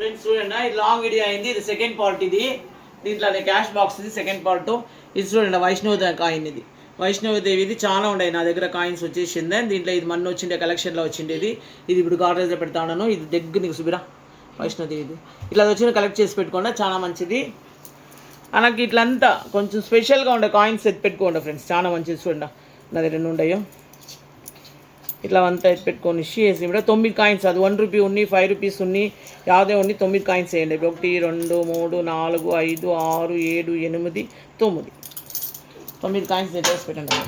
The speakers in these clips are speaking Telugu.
ఫ్రెండ్స్ చూడండి ఇది లాంగ్ వీడియో అయింది ఇది సెకండ్ పార్ట్ ఇది. దీంట్లోనే క్యాష్ బాక్స్ ఇది సెకండ్ పార్ట్ ఇది చూడండి వైష్ణవ కాయిన్ ఇది. వైష్ణవదేవి ఇది చాలా ఉన్నాయి నా దగ్గర కాయిన్స్ వచ్చేసింది. దీంట్లో ఇది మొన్న వచ్చిండే కలెక్షన్లో వచ్చిండేది ఇది. ఇది ఇప్పుడు గార్డేజ్లో పెడతా ఉన్నాను. ఇది దగ్గర నీకు సుబిరా వైష్ణవదేవిది ఇట్లా వచ్చిన కలెక్ట్ చేసి పెట్టుకోండి చాలా మంచిది. అలాగే ఇట్లంతా కొంచెం స్పెషల్గా ఉండే కాయిన్స్ ఎత్తి పెట్టుకోండి ఫ్రెండ్స్ చాలా మంచిది చూడండి. నా దగ్గర రెండు ఉండయో ఇట్లా అంతా ఎత్తి పెట్టుకొని వేసి కూడా తొమ్మిది కాయిన్స్ అది. వన్ రూపీ ఉన్ని ఫైవ్ రూపీస్ ఉన్ని యాదే ఉన్ని తొమ్మిది కాయిన్స్ వేయండి. ఒకటి రెండు మూడు నాలుగు ఐదు ఆరు ఏడు ఎనిమిది తొమ్మిది. తొమ్మిది కాయిన్స్ వేసి పెట్టండి.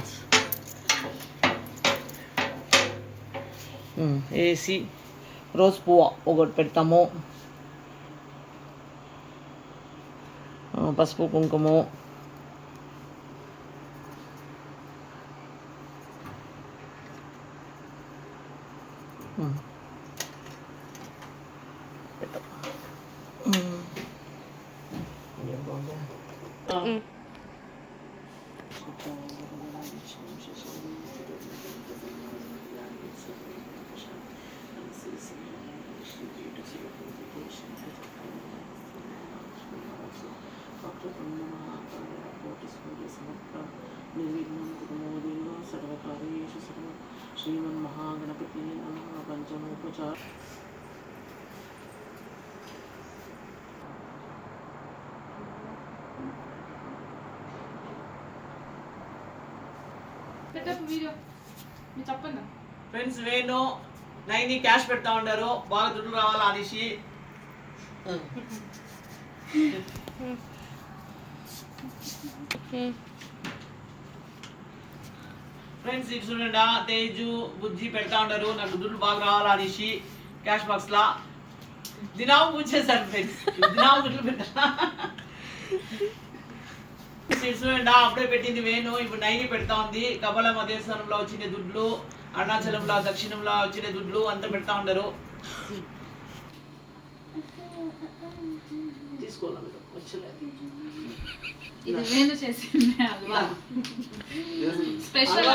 వేసి రోజ్ పువ్వ ఒకటి పెడతాము. పసుపు కుంకుమ 嗯。嗯。嗯。嗯。వీడియో మీరు చెప్పండి. ఫ్రెండ్స్ వేణు నైని క్యాష్ పెడతా ఉన్నారు. బాగా దుడ్లు రావాలా అనేసి. ఫ్రెండ్స్ ఇది చూడండి తేజు బుజ్జి పెడతా ఉండరు నాకు దుడ్లు బాగా రావాలా అనేసి క్యాష్ బాక్స్ లా దినాము పూజేశారు ఫ్రెండ్స్ దినాము దుడ్లు పెట్టా చూడండి అప్పుడే పెట్టింది వేణు. ఇప్పుడు నైని పెడతా ఉంది. కబల మదేశంలో వచ్చిన దుడ్లు అరుణాచలంలో దక్షిణంలో వచ్చిన దుడ్లు అంతా పెడతా ఉండరు తీసుకోవాలి వచ్చలేదు ఇది వేణు చేసింది హల్వా స్పెషల్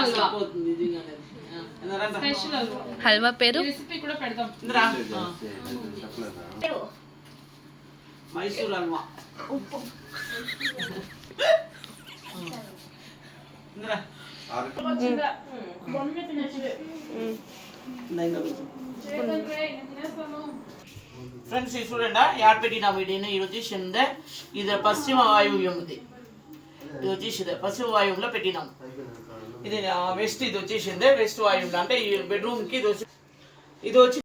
ఇందరా, స్పెషల్ హల్వా హల్వా పేరు? రెసిపీ కూడా పెడదాం. మైసూర్ హల్వా కూర్చో. ఫ్రెండ్స్ చూడండి యాడ్ పెట్టిన వీడియోని ఇది వచ్చేసిందే ఇది పశ్చిమ వాయువ్యం ఇది ఇది వచ్చేసింది పశ్చిమ వాయువ్యంలో పెట్టినాం ఇది ఆ, వెస్ట్ ఇది వచ్చేసిందే వెస్ట్ వాయువ్యంలో అంటే ఈ బెడ్రూమ్కి ఇది వచ్చి ఇది వచ్చి